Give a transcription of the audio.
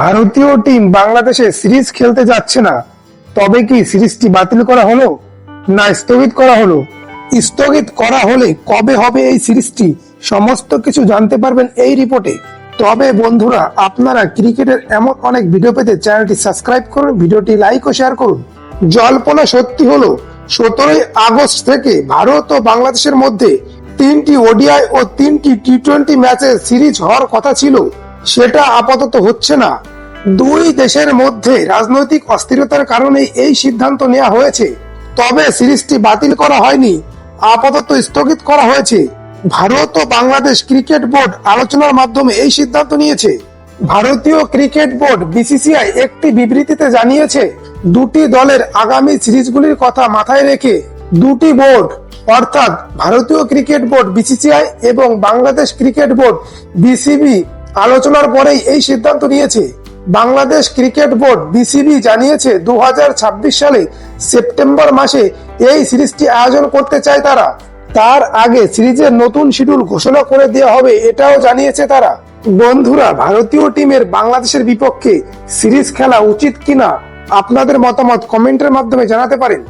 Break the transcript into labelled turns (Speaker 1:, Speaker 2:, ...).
Speaker 1: ভারতীয় টিম বাংলাদেশে সিরিজ খেলতে যাচ্ছে না। তবে কি সিরিজটি বাতিল করা হলো? না, স্থগিত করা হলো। স্থগিত করা হলে কবে হবে এই সিরিজটি? সমস্ত কিছু জানতে পারবেন এই রিপোর্টে। তবে বন্ধুরা, আপনারা ক্রিকেটের এমন অনেক ভিডিও পেতে চ্যানেলটি সাবস্ক্রাইব করুন, ভিডিওটি লাইক ও শেয়ার করুন। জল্পনা সত্যি হলো, সতেরোই আগস্ট থেকে ভারত ও বাংলাদেশের মধ্যে তিনটি ওডিআই ও তিনটি টি টোয়েন্টি ম্যাচের সিরিজ হওয়ার কথা ছিল। সেটা আপাতত হচ্ছে না। দুই দেশের মধ্যে রাজনৈতিক অস্থিরতার কারণে এই সিদ্ধান্ত নেওয়া হয়েছে। তবে সিরিজটি বাতিল করা হয়নি, আপাতত স্থগিত করা হয়েছে। ভারত ও বাংলাদেশ ক্রিকেট বোর্ড আলোচনার মাধ্যমে এই সিদ্ধান্ত নিয়েছে। ভারতীয় ক্রিকেট বোর্ড বিসিসিআই একটি বিবৃতিতে জানিয়েছে, দুটি দলের আগামী সিরিজগুলির কথা মাথায় রেখে দুটি বোর্ড, অর্থাৎ ভারতীয় ক্রিকেট বোর্ড বিসিসিআই এবং বাংলাদেশ ক্রিকেট বোর্ড বিসিবি আলোচনার পরেই এই সিদ্ধান্ত নিয়েছে। বাংলাদেশ ক্রিকেট বোর্ড, বিসিবি, জানিয়েছে দু হাজার ছাব্বিশ সালে সেপ্টেম্বর মাসে এই সিরিজটি আয়োজন করতে চায় তারা। তার আগে সিরিজের নতুন শিডিউল ঘোষণা করে দেওয়া হবে এটাও জানিয়েছে তারা। বন্ধুরা, ভারতীয় টিমের বাংলাদেশের বিপক্ষে সিরিজ খেলা উচিত কিনা আপনাদের মতামত কমেন্টের মাধ্যমে জানাতে পারেন।